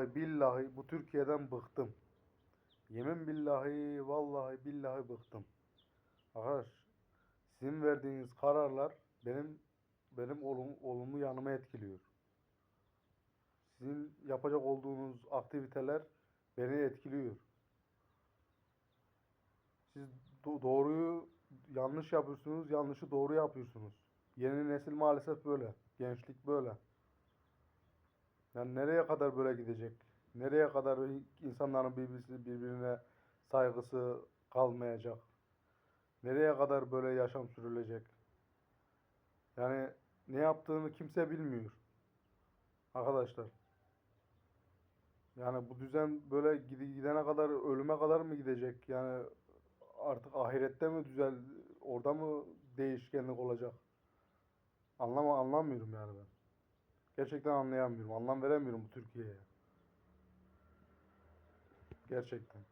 Vallahi billahi bu Türkiye'den bıktım. Yemin billahi vallahi billahi bıktım. Arkadaş sizin verdiğiniz kararlar benim benim olum, olumlu yanımı etkiliyor. Sizin yapacak olduğunuz aktiviteler beni etkiliyor. Siz do- doğruyu yanlış yapıyorsunuz, yanlışı doğru yapıyorsunuz. Yeni nesil maalesef böyle. Gençlik böyle. Yani nereye kadar böyle gidecek? Nereye kadar insanların birbirisi birbirine saygısı kalmayacak? Nereye kadar böyle yaşam sürülecek? Yani ne yaptığını kimse bilmiyor. Arkadaşlar. Yani bu düzen böyle gide- gidene kadar ölüme kadar mı gidecek? Yani artık ahirette mi düzel orada mı değişkenlik olacak? Anlama anlamıyorum yani ben. Gerçekten anlayamıyorum. Anlam veremiyorum bu Türkiye'ye. Gerçekten.